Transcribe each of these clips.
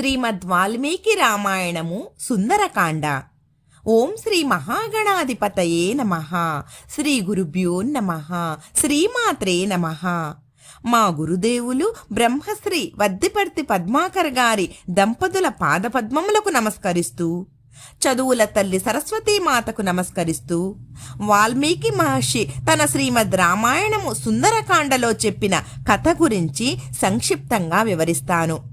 శ్రీమద్ వాల్మీకి రామాయణము సుందరకాండ. ఓం శ్రీ మహాగణాధిపతయే నమ. శ్రీ గురుభ్యో నమ. శ్రీమాత్రే నమ. మా గురుదేవులు బ్రహ్మశ్రీ వద్దిపర్తి పద్మాకర్ గారి దంపతుల పాదపద్మములకు నమస్కరిస్తూ చదువుల తల్లి సరస్వతీమాతకు నమస్కరిస్తూ వాల్మీకి మహర్షి తన శ్రీమద్ రామాయణము సుందరకాండలో చెప్పిన కథ గురించి సంక్షిప్తంగా వివరిస్తాను.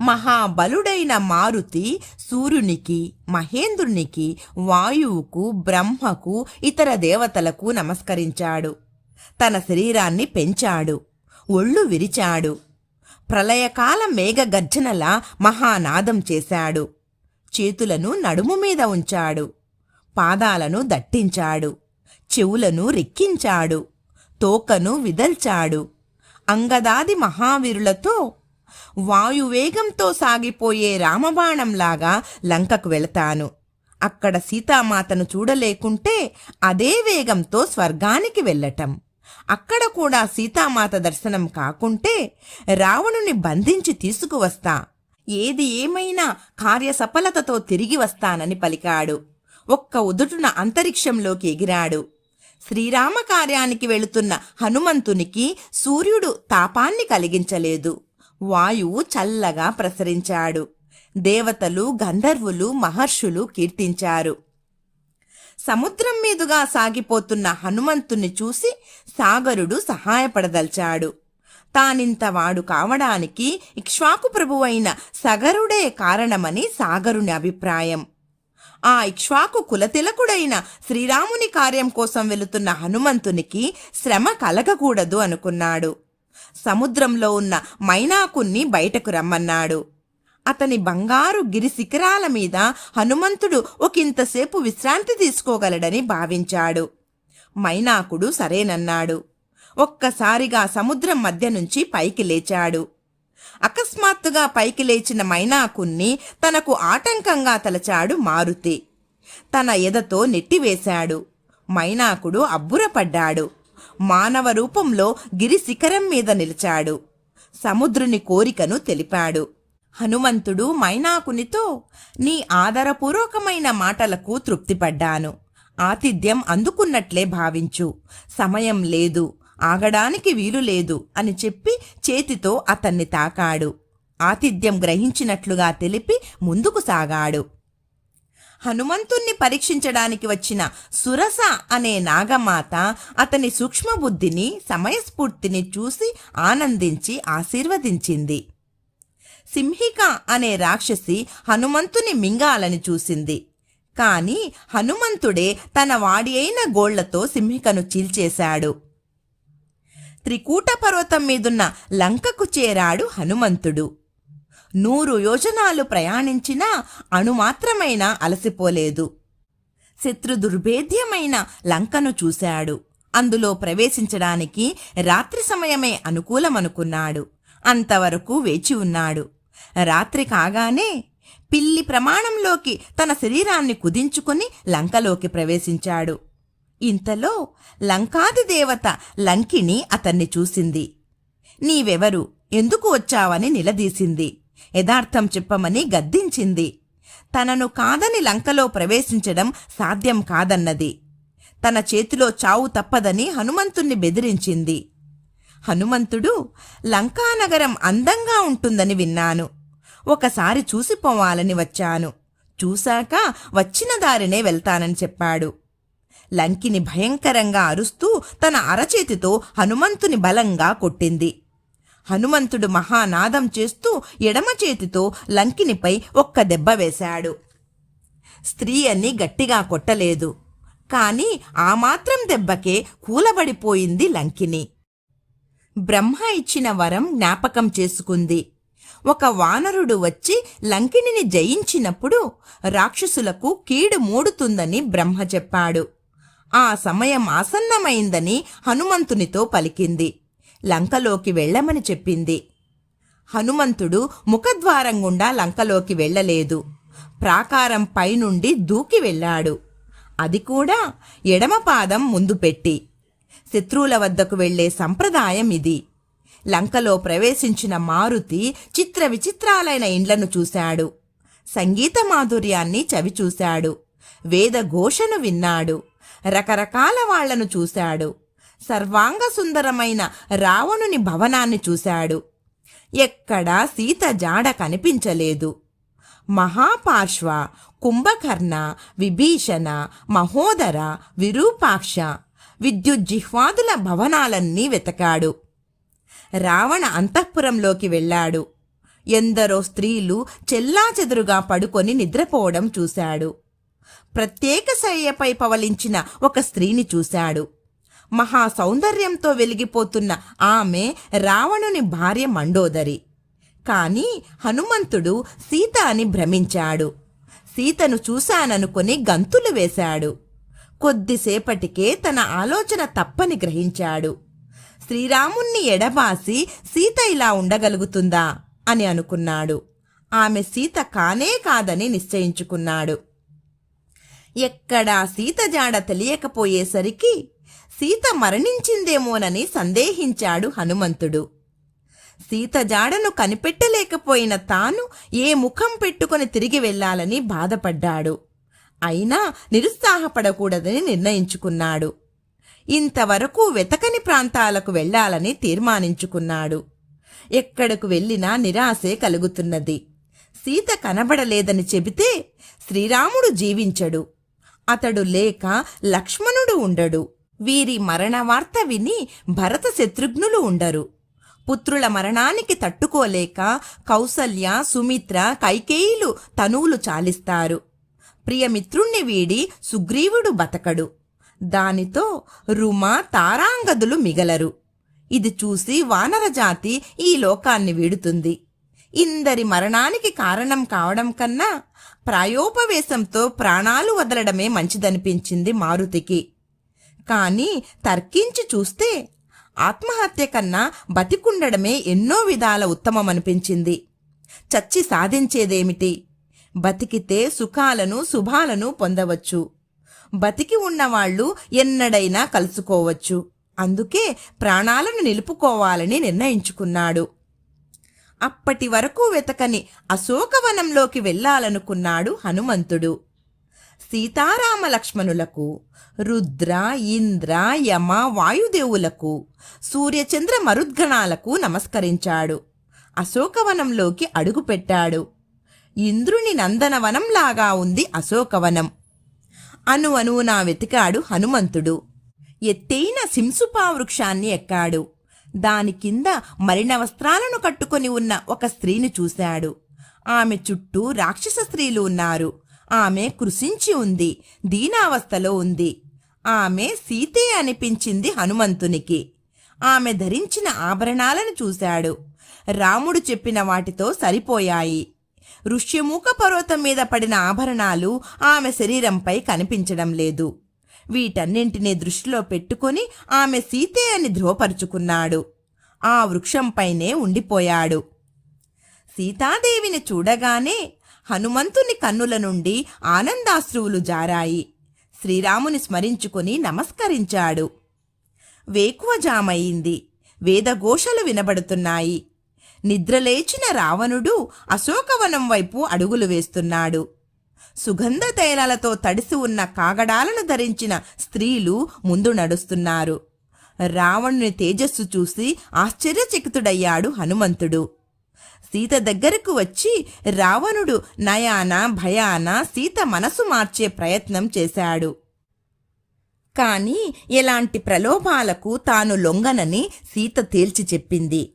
మహాబలుడైన మారుతి సూర్యునికి మహేంద్రునికి వాయువుకు బ్రహ్మకు ఇతర దేవతలకు నమస్కరించాడు. తన శరీరాన్ని పెంచాడు. ఒళ్ళు విరిచాడు. ప్రళయకాల మేఘగర్జనలా మహానాదం చేశాడు. చేతులను నడుము మీద ఉంచాడు. పాదాలను దట్టించాడు. చెవులను రెక్కించాడు. తోకను విదల్చాడు. అంగదాది మహావీరులతో వాయువేగంతో సాగిపోయే రామబాణంలాగా లంకకు వెళతాను. అక్కడ సీతామాతను చూడలేకుంటే అదే వేగంతో స్వర్గానికి వెళ్ళటం. అక్కడ కూడా సీతామాత దర్శనం కాకుంటే రావణుని బంధించి తీసుకువస్తా. ఏది ఏమైనా కార్యసఫలతతో తిరిగి వస్తానని పలికాడు. ఒక్క ఉదుటున అంతరిక్షంలోకి ఎగిరాడు. శ్రీరామ కార్యానికి వెళుతున్న హనుమంతునికి సూర్యుడు తాపాన్ని కలిగించలేదు. వాయువు చల్లగా ప్రసరించాడు. దేవతలు గంధర్వులు మహర్షులు కీర్తించారు. సముద్రం మీదుగా సాగిపోతున్న హనుమంతుని చూసి సాగరుడు సహాయపడదల్చాడు. తానింతవాడు కావడానికి ఇక్ష్వాకు ప్రభువైన సగరుడే కారణమని సాగరుని అభిప్రాయం. ఆ ఇక్ష్వాకు కులతిలకుడైన శ్రీరాముని కార్యం కోసం వెళుతున్న హనుమంతునికి శ్రమ కలగకూడదు అనుకున్నాడు. సముద్రంలో ఉన్న మైనాకుణ్ణి బయటకు రమ్మన్నాడు. అతని బంగారు గిరి శిఖరాల మీద హనుమంతుడు ఒకంతసేపు విశ్రాంతి తీసుకోగలడని భావించాడు. మైనాకుడు సరేనన్నాడు. ఒక్కసారిగా సముద్రం మధ్య నుంచి పైకి లేచాడు. అకస్మాత్తుగా పైకి లేచిన మైనాకుణ్ణి తనకు ఆటంకంగా తలచాడు మారుతి. తన ఎదతో నెట్టివేశాడు. మైనాకుడు అబ్బురపడ్డాడు. మానవ రూపంలో గిరి శిఖరం మీద నిలిచాడు. సముద్రుని కోరికను తెలిపాడు. హనుమంతుడు మైనాకునితో నీ ఆదరపూర్వకమైన మాటలకు తృప్తిపడ్డాను. ఆతిథ్యం అందుకున్నట్లే భావించు. సమయం లేదు. ఆగడానికి వీలు లేదు అని చెప్పి చేతితో అతన్ని తాకాడు. ఆతిథ్యం గ్రహించినట్లుగా తెలిపి ముందుకు సాగాడు. హనుమంతుణ్ణి పరీక్షించడానికి వచ్చిన సురస అనే నాగమాత అతని సూక్ష్మబుద్ధిని సమయస్ఫూర్తిని చూసి ఆనందించి ఆశీర్వదించింది. సింహిక అనే రాక్షసి హనుమంతుని మింగాలని చూసింది. కాని హనుమంతుడే తన వాడి అయిన గోళ్ళతో సింహికను చీల్చేశాడు. త్రికూట పర్వతం మీదున్న లంకకు చేరాడు హనుమంతుడు. నూరు యోజనాలు ప్రయాణించినా అణుమాత్రమైనా అలసిపోలేదు. శత్రు దుర్భేద్యమైన లంకను చూశాడు. అందులో ప్రవేశించడానికి రాత్రి సమయమే అనుకూలమనుకున్నాడు. అంతవరకు వేచి ఉన్నాడు. రాత్రి కాగానే పిల్లి ప్రమాణంలోకి తన శరీరాన్ని కుదించుకుని లంకలోకి ప్రవేశించాడు. ఇంతలో లంకాది దేవత లంకిని అతన్ని చూసింది. నీవెవరు? ఎందుకు వచ్చావని నిలదీసింది. యథార్థం చెప్పమని గద్దించింది. తనను కాదని లంకలో ప్రవేశించడం సాధ్యం కాదన్నది. తన చేతిలో చావు తప్పదని హనుమంతుణ్ణి బెదిరించింది. హనుమంతుడు లంకానగరం అందంగా ఉంటుందని విన్నాను. ఒకసారి చూసిపోవాలని వచ్చాను. చూశాక వచ్చిన దారినే వెళ్తానని చెప్పాడు. లంకిని భయంకరంగా అరుస్తూ తన అరచేతితో హనుమంతుని బలంగా కొట్టింది. హనుమంతుడు మహానాదం చేస్తూ ఎడమ చేతితో లంకినిపై ఒక్క దెబ్బ వేశాడు. స్త్రీ అని గట్టిగా కొట్టలేదు. కాని ఆ మాత్రం దెబ్బకే కూలబడిపోయింది లంకిని. బ్రహ్మ ఇచ్చిన వరం జ్ఞాపకం చేసుకుంది. ఒక వానరుడు వచ్చి లంకిణిని జయించినప్పుడు రాక్షసులకు కీడు మూడుతుందని బ్రహ్మ చెప్పాడు. ఆ సమయం ఆసన్నమైందని హనుమంతునితో పలికింది. లంకలోకి వెళ్ళమని చెప్పింది. హనుమంతుడు ముఖద్వారం గుండా లంకలోకి వెళ్ళలేదు. ప్రాకారం పైనుండి దూకి వెళ్ళాడు. అది కూడా ఎడమ పాదం ముందు పెట్టి. శత్రువుల వద్దకు వెళ్ళే సంప్రదాయం ఇది. లంకలో ప్రవేశించిన మారుతి చిత్ర విచిత్రాలైన ఇండ్లను చూశాడు. సంగీత మాధుర్యాన్ని చవిచూశాడు వేద ఘోషను విన్నాడు. రకరకాల వాళ్ళను చూశాడు. సర్వాంగ సుందరమైన రావణుని భవనాన్ని చూశాడు. ఎక్కడా సీత జాడ కనిపించలేదు. మహాపార్శ్వ కుంభకర్ణ విభీషణ మహోదర విరూపాక్ష విద్యుజ్జిహ్వాదుల భవనాలన్నీ వెతకాడు. రావణ అంతఃపురంలోకి వెళ్ళాడు. ఎందరో స్త్రీలు చెల్లాచెదురుగా పడుకొని నిద్రపోవడం చూశాడు. ప్రత్యేక శయ్యపై పవలించిన ఒక స్త్రీని చూశాడు. మహా సౌందర్యంతో వెలిగిపోతున్న ఆమె రావణుని భార్య మండోదరి. కానీ హనుమంతుడు సీత అని భ్రమించాడు. సీతను చూశాననుకొని గంతులు వేశాడు. కొద్దిసేపటికే తన ఆలోచన తప్పని గ్రహించాడు. శ్రీరాముణ్ణి ఎడబాసి సీత ఇలా ఉండగలుగుతుందా? అని అనుకున్నాడు. ఆమె సీత కానే కాదని నిశ్చయించుకున్నాడు. ఎక్కడా సీత జాడ తెలియకపోయేసరికి సీత మరణించిందేమోనని సందేహించాడు హనుమంతుడు. సీత జాడను కనిపెట్టలేకపోయిన తాను ఏ ముఖం పెట్టుకొని తిరిగి వెళ్ళాలని బాధపడ్డాడు. అయినా నిరుత్సాహపడకూడదని నిర్ణయించుకున్నాడు. ఇంతవరకు వెతకని ప్రాంతాలకు వెళ్ళాలని తీర్మానించుకున్నాడు. ఎక్కడకు వెళ్ళినా నిరాశే కలుగుతున్నది. సీత కనబడలేదని చెబితే శ్రీరాముడు జీవించడు. అతడు లేక లక్ష్మణుడు ఉండడు. వీరి మరణ వార్త విని భరత శత్రుఘ్నులు ఉండరు. పుత్రుల మరణానికి తట్టుకోలేక కౌసల్య సుమిత్ర కైకేయులు తనువులు చాలిస్తారు. ప్రియమిత్రుణ్ణి వీడి సుగ్రీవుడు బతకడు. దానితో రుమ తారాంగదులు మిగలరు. ఇది చూసి వానరజాతి ఈ లోకాన్ని వీడుతుంది. ఇందరి మరణానికి కారణం కావడం కన్నా ప్రాయోపవేశంతో ప్రాణాలు వదలడమే మంచిదనిపించింది మారుతికి. కానీ తర్కించి చూస్తే ఆత్మహత్య కన్నా బతికుండడమే ఎన్నో విధాల ఉత్తమమనిపించింది. చచ్చి సాధించేదేమిటి? బతికితే సుఖాలను శుభాలను పొందవచ్చు. బతికి ఉన్నవాళ్ళు ఎన్నడైనా కలుసుకోవచ్చు. అందుకే ప్రాణాలను నిలుపుకోవాలని నిర్ణయించుకున్నాడు. అప్పటి వరకు వెతకని అశోకవనంలోకి వెళ్ళాలనుకున్నాడు హనుమంతుడు. సీతారామ లక్ష్మణులకు రుద్ర ఇంద్ర యమ వాయుదేవులకు సూర్యచంద్ర మరుద్గణాలకు నమస్కరించాడు. అశోకవనంలోకి అడుగుపెట్టాడు. ఇంద్రుని నందనవనంలాగా ఉంది అశోకవనం. అను అనువునా వెతికాడు హనుమంతుడు. ఎత్తైన సింసుపా వృక్షాన్ని ఎక్కాడు. దాని కింద మలిన వస్త్రాలను కట్టుకొని ఉన్న ఒక స్త్రీని చూశాడు. ఆమె చుట్టూ రాక్షస స్త్రీలు ఉన్నారు. ఆమె కృషించి ఉంది దీనావస్థలో ఉంది. ఆమె సీతే అనిపించింది హనుమంతునికి. ఆమె ధరించిన ఆభరణాలను చూశాడు. రాముడు చెప్పిన వాటితో సరిపోయాయి. ఋష్యమూక పర్వతం మీద పడిన ఆభరణాలు ఆమె శరీరంపై కనిపించడం లేదు. వీటన్నింటినీ దృష్టిలో పెట్టుకొని ఆమె సీతే అని ధృవపరుచుకున్నాడు ఆ వృక్షంపైనే ఉండిపోయాడు. సీతాదేవిని చూడగానే హనుమంతుని కన్నుల నుండి ఆనందాశ్రువులు జారాయి. శ్రీరాముని స్మరించుకుని నమస్కరించాడు. వేకువజామయింది వేదఘోషలు వినబడుతున్నాయి. నిద్రలేచిన రావణుడు అశోకవనం వైపు అడుగులు వేస్తున్నాడు. సుగంధ తైలాలతో తడిసి ఉన్న కాగడాలను ధరించిన స్త్రీలు ముందు నడుస్తున్నారు. రావణుని తేజస్సు చూసి ఆశ్చర్యచకితుడయ్యాడు హనుమంతుడు. సీత దగ్గరకు వచ్చి రావణుడు నయాన భయాన సీత మనసు మార్చే ప్రయత్నం చేశాడు. కాని ఎలాంటి ప్రలోభాలకు తాను లొంగనని సీత తేల్చి చెప్పింది.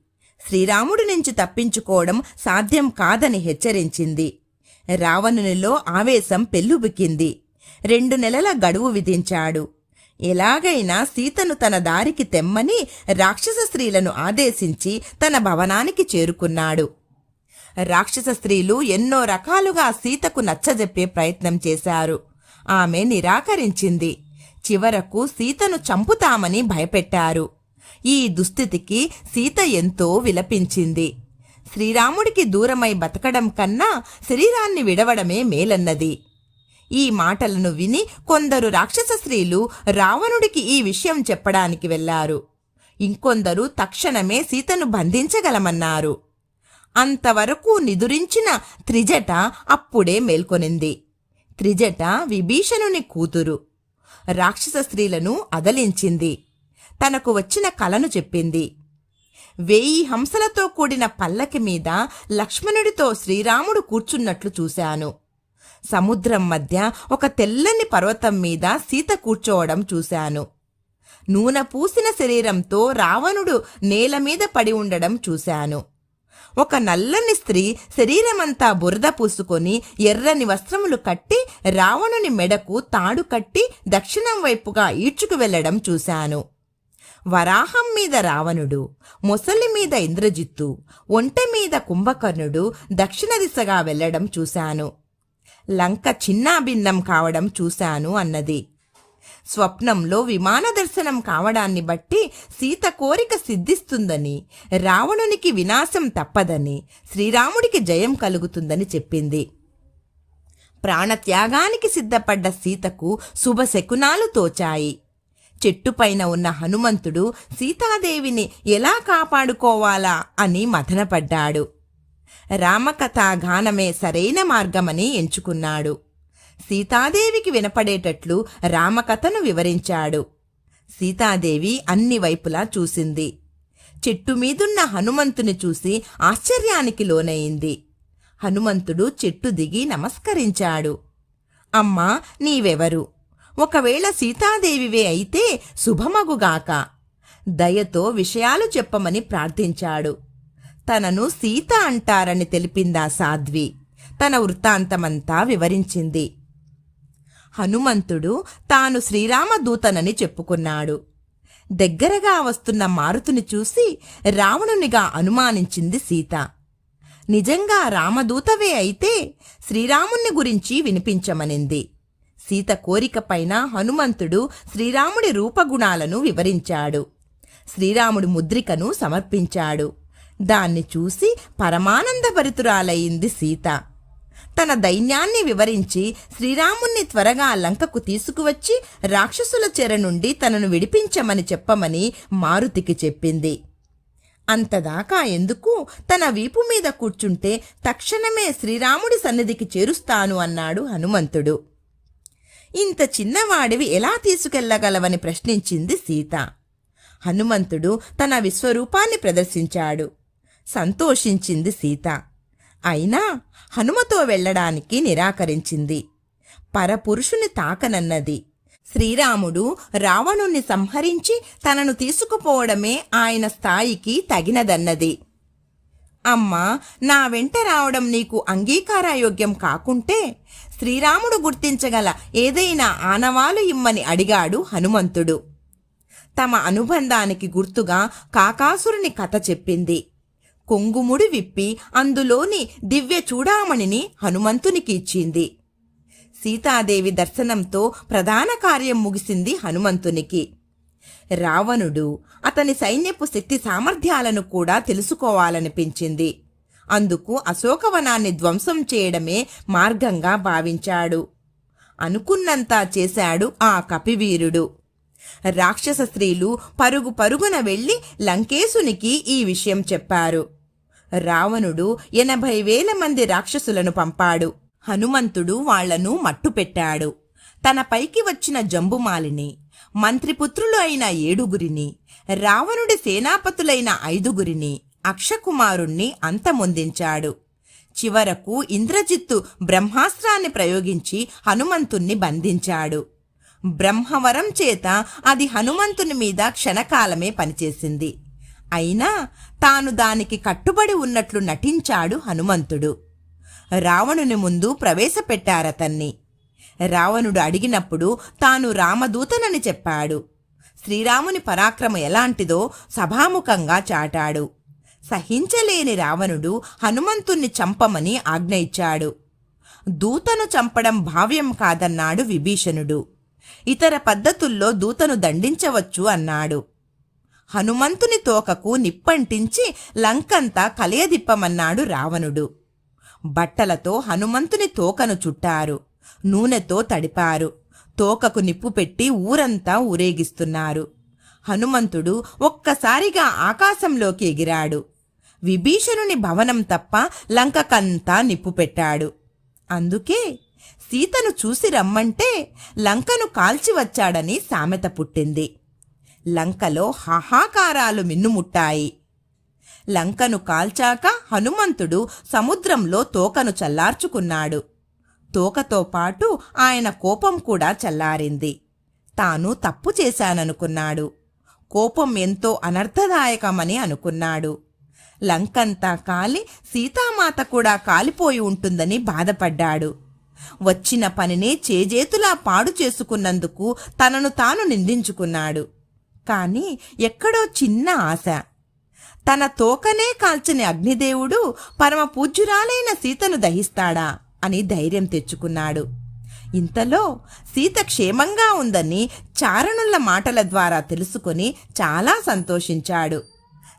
శ్రీరాముడి నుంచి తప్పించుకోవడం సాధ్యం కాదని హెచ్చరించింది. రావణునిలో ఆవేశం పెల్లుబికింది. రెండు నెలల గడువు విధించాడు. ఎలాగైనా సీతను తన దారికి తెమ్మని రాక్షస స్త్రీలను ఆదేశించి తన భవనానికి చేరుకున్నాడు. రాక్షస స్త్రీలు ఎన్నో రకాలుగా సీతకు నచ్చజెప్పే ప్రయత్నం చేశారు. ఆమె నిరాకరించింది. చివరకు సీతను చంపుతామని భయపెట్టారు. ఈ దుస్థితికి సీత ఎంతో విలపించింది. శ్రీరాముడికి దూరమై బతకడం కన్నా శరీరాన్ని విడవడమే మేలన్నది. ఈ మాటలను విని కొందరు రాక్షస స్త్రీలు రావణుడికి ఈ విషయం చెప్పడానికి వెళ్ళారు. ఇంకొందరు తక్షణమే సీతను బంధించగలమన్నారు. అంతవరకు నిదురించిన త్రిజట అప్పుడే మేల్కొనింది. త్రిజట విభీషణుని కూతురు. రాక్షస స్త్రీలను అదలించింది. తనకు వచ్చిన కలను చెప్పింది. వేయి హంసలతో కూడిన పల్లకి మీద లక్ష్మణుడితో శ్రీరాముడు కూర్చున్నట్లు చూశాను. సముద్రం మధ్య ఒక తెల్లని పర్వతం మీద సీత కూర్చోవడం చూశాను. నూనె పూసిన శరీరంతో రావణుడు నేల మీద పడి ఉండడం చూశాను. ఒక నల్లని స్త్రీ శరీరమంతా బురద పూసుకొని ఎర్రని వస్త్రములు కట్టి రావణుని మెడకు తాడు కట్టి దక్షిణం వైపుగా ఈడ్చుకు వెళ్ళడం చూశాను. వరాహం మీద రావణుడు మొసలి మీద ఇంద్రజిత్తు ఒంటె మీద కుంభకర్ణుడు దక్షిణ దిశగా వెళ్ళడం చూశాను. లంక చిన్నాభిన్నం కావడం చూశాను అన్నది. స్వప్నంలో విమాన దర్శనం కావడాన్ని బట్టి సీత కోరిక సిద్ధిస్తుందని రావణునికి వినాశం తప్పదని శ్రీరాముడికి జయం కలుగుతుందని చెప్పింది. ప్రాణత్యాగానికి సిద్ధపడ్డ సీతకు శుభశకునాలు తోచాయి. చెట్టుపైన ఉన్న హనుమంతుడు సీతాదేవిని ఎలా కాపాడుకోవాలా అని మథనపడ్డాడు. రామకథా గానమే సరైన మార్గమని ఎంచుకున్నాడు. సీతాదేవికి వినపడేటట్లు రామకథను వివరించాడు. సీతాదేవి అన్ని వైపులా చూసింది. చెట్టు మీదున్న హనుమంతుని చూసి ఆశ్చర్యానికి లోనయింది. హనుమంతుడు చెట్టు దిగి నమస్కరించాడు. అమ్మా నీవెవరు? ఒకవేళ సీతాదేవివే అయితే శుభమగుగాక. దయతో విషయాలు చెప్పమని ప్రార్థించాడు. తనను సీత అంటారని తెలిపిందా సాధ్వి? తన వృత్తాంతమంతా వివరించింది. హనుమంతుడు తాను శ్రీరామదూతనని చెప్పుకున్నాడు. దగ్గరగా వస్తున్న మారుతుని చూసి రావణునిగా అనుమానించింది సీత. నిజంగా రామదూతవే అయితే శ్రీరాముణ్ణి గురించి వినిపించమనింది. సీత కోరికపైన హనుమంతుడు శ్రీరాముడి రూపగుణాలను వివరించాడు. శ్రీరాముడి ముద్రికను సమర్పించాడు. దాన్ని చూసి పరమానందభరితురాలయ్యింది సీత. తన దైన్యాన్ని వివరించి శ్రీరాముణ్ణి త్వరగా లంకకు తీసుకువచ్చి రాక్షసుల చెర నుండి తనను విడిపించమని చెప్పమని మారుతికి చెప్పింది. అంతదాకా ఎందుకు? తన వీపు మీద కూర్చుంటే తక్షణమే శ్రీరాముడి సన్నిధికి చేరుస్తాను అన్నాడు హనుమంతుడు. ఇంత చిన్నవాడివి ఎలా తీసుకెళ్ళగలవని ప్రశ్నించింది సీత. హనుమంతుడు తన విశ్వరూపాన్ని ప్రదర్శించాడు. సంతోషించింది సీత. అయినా హనుమతో వెళ్ళడానికి నిరాకరించింది. పరపురుషుని తాకనన్నది. శ్రీరాముడు రావణుణ్ణి సంహరించి తనను తీసుకుపోవడమే ఆయన స్థాయికి తగినదన్నది. అమ్మా నా వెంట రావడం నీకు అంగీకారయోగ్యం కాకుంటే శ్రీరాముడు గుర్తించగల ఏదైనా ఆనవాలు ఇమ్మని అడిగాడు హనుమంతుడు. తమ అనుబంధానికి గుర్తుగా కాకాసురుని కథ చెప్పింది. కొంగుముడి విప్పి అందులోని దివ్య చూడామణిని హనుమంతునికి ఇచ్చింది. సీతాదేవి దర్శనంతో ప్రధాన కార్యం ముగిసింది హనుమంతునికి. రావణుడు అతని సైన్యపు శక్తి సామర్థ్యాలను కూడా తెలుసుకోవాలనిపించింది. అందుకు అశోకవనాన్ని ధ్వంసం చేయడమే మార్గంగా భావించాడు. అనుకున్నంతా చేశాడు ఆ కపివీరుడు. రాక్షస స్త్రీలు పరుగు పరుగున వెళ్ళి లంకేశునికి ఈ విషయం చెప్పారు. రావణుడు ఎనభై వేల మంది రాక్షసులను పంపాడు. హనుమంతుడు వాళ్ళను మట్టుపెట్టాడు. తన పైకి వచ్చిన జంబుమాలిని మంత్రిపుత్రులు అయిన ఏడుగురిని రావణుడి సేనాపతులైన ఐదుగురిని అక్షకుమారుణ్ణి అంతమొందించాడు. చివరకు ఇంద్రజిత్తు బ్రహ్మాస్త్రాన్ని ప్రయోగించి హనుమంతుణ్ణి బంధించాడు. బ్రహ్మవరం చేత అది హనుమంతుని మీద క్షణకాలమే పనిచేసింది. అయినా తాను దానికి కట్టుబడి ఉన్నట్లు నటించాడు హనుమంతుడు. రావణుని ముందు ప్రవేశపెట్టారతన్ని. రావణుడు అడిగినప్పుడు తాను రామదూతనని చెప్పాడు. శ్రీరాముని పరాక్రమ ఎలాంటిదో సభాముఖంగా చాటాడు. సహించలేని రావణుడు హనుమంతుణ్ణి చంపమని ఆజ్ఞ ఇచ్చాడు దూతను చంపడం భావ్యం కాదన్నాడు విభీషణుడు. ఇతర పద్ధతుల్లో దూతను దండించవచ్చు అన్నాడు. హనుమంతుని తోకకు నిప్పంటించి లంకంతా కలయదిప్పమన్నాడు రావణుడు. బట్టలతో హనుమంతుని తోకను చుట్టారు. నూనెతో తడిపారు. తోకకు నిప్పు పెట్టి ఊరంతా ఊరేగిస్తున్నారు. హనుమంతుడు ఒక్కసారిగా ఆకాశంలోకి ఎగిరాడు. విభీషణుని భవనం తప్ప లంకకంతా నిప్పు పెట్టాడు. అందుకే సీతను చూసి రమ్మంటే లంకను కాల్చి వచ్చాడని సామెత పుట్టింది. లంకలో హాహాకారాలు మిన్నుముట్టాయి. లంకను కాల్చాక హనుమంతుడు సముద్రంలో తోకను చల్లార్చుకున్నాడు. తోకతో పాటు ఆయన కోపం కూడా చల్లారింది. తాను తప్పు చేశాననుకున్నాడు. కోపం ఎంతో అనర్థదాయకమని అనుకున్నాడు. లంకంతా కాలి సీతామాత కూడా కాలిపోయి ఉంటుందని బాధపడ్డాడు. వచ్చిన పనినే చేజేతులా పాడు చేసుకున్నందుకు తనను తాను నిందించుకున్నాడు. కాని ఎక్కడో చిన్న ఆశ. తన తోకనే కాల్చని అగ్నిదేవుడు పరమ పూజ్యురాలైన సీతను దహిస్తాడా అని ధైర్యం తెచ్చుకున్నాడు. ఇంతలో సీత క్షేమంగా ఉందని చారణుల మాటల ద్వారా తెలుసుకొని చాలా సంతోషించాడు.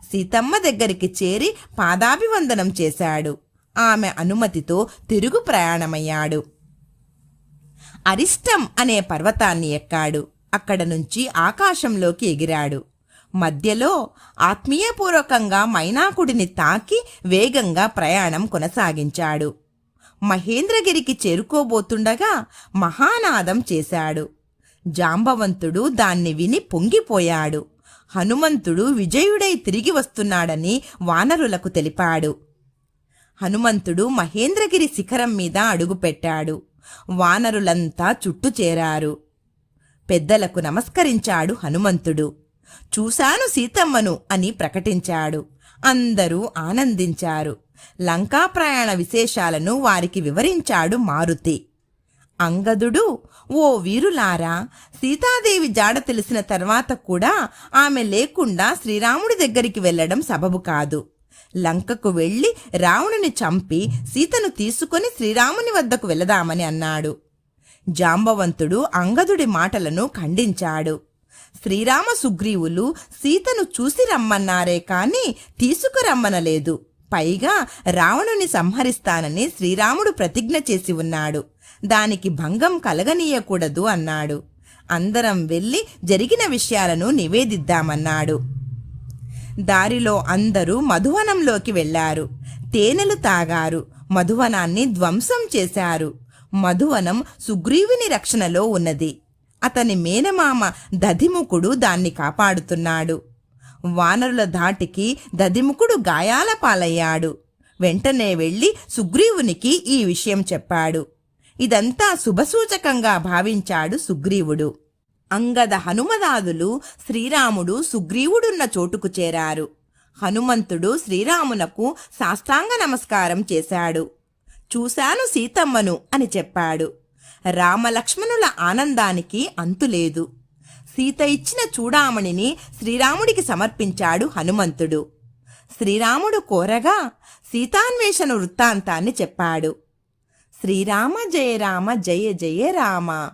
సీతమ్మ దగ్గరికి చేరి పాదాభివందనం చేశాడు. ఆమె అనుమతితో తిరుగు ప్రయాణమయ్యాడు. అరిష్టం అనే పర్వతాన్ని ఎక్కాడు. అక్కడ నుంచి ఆకాశంలోకి ఎగిరాడు. మధ్యలో ఆత్మీయపూర్వకంగా మైనాకుడిని తాకి వేగంగా ప్రయాణం కొనసాగించాడు. మహేంద్రగిరికి చేరుకోబోతుండగా మహానాదం చేశాడు. జాంబవంతుడు దాన్ని విని పొంగిపోయాడు. హనుమంతుడు విజయుడై తిరిగి వస్తున్నాడని వానరులకు తెలిపాడు. హనుమంతుడు మహేంద్రగిరి శిఖరం మీద అడుగుపెట్టాడు. వానరులంతా చుట్టు చేరారు పెద్దలకు నమస్కరించాడు హనుమంతుడు. చూశాను సీతమ్మను అని ప్రకటించాడు. అందరూ ఆనందించారు. లంకా ప్రయాణ విశేషాలను వారికి వివరించాడు మారుతి. అంగదుడు ఓ వీరులారా సీతాదేవి జాడ తెలిసిన తర్వాత కూడా ఆమె లేకుండా శ్రీరాముడి దగ్గరికి వెళ్ళడం సబబు కాదు. లంకకు వెళ్ళి రావణుని చంపి సీతను తీసుకొని శ్రీరాముని వద్దకు వెళదామని అన్నాడు. జాంబవంతుడు అంగదుడి మాటలను ఖండించాడు. శ్రీరామ సుగ్రీవులు సీతను చూసి రమ్మన్నారే కాని తీసుకురమ్మనలేదు. పైగా రావణుని సంహరిస్తానని శ్రీరాముడు ప్రతిజ్ఞ చేసి ఉన్నాడు. దానికి భంగం కలగనీయకూడదు అన్నాడు. అందరం వెళ్ళి జరిగిన విషయాలను నివేదిద్దామన్నాడు. దారిలో అందరూ మధువనంలోకి వెళ్ళారు తేనెలు తాగారు. మధువనాన్ని ధ్వంసం చేశారు. మధువనం సుగ్రీవుని రక్షణలో ఉన్నది. అతని మేనమామ దధిముఖుడు దాన్ని కాపాడుతున్నాడు. వానరుల ధాటికి దధిముఖుడు గాయాల పాలయ్యాడు. వెంటనే వెళ్ళి సుగ్రీవునికి ఈ విషయం చెప్పాడు. ఇదంతా శుభసూచకంగా భావించాడు సుగ్రీవుడు. అంగద హనుమదాదులు శ్రీరాముడు సుగ్రీవుడున్న చోటుకు చేరారు. హనుమంతుడు శ్రీరామునకు సాష్టాంగ నమస్కారం చేశాడు. చూశాను సీతమ్మను అని చెప్పాడు. రామలక్ష్మణుల ఆనందానికి అంతులేదు సీత ఇచ్చిన చూడామణిని శ్రీరాముడికి సమర్పించాడు హనుమంతుడు. శ్రీరాముడు కోరగా సీతాన్వేషణ వృత్తాంతాన్ని చెప్పాడు. శ్రీరామ జయ రామ జయ జయ రామ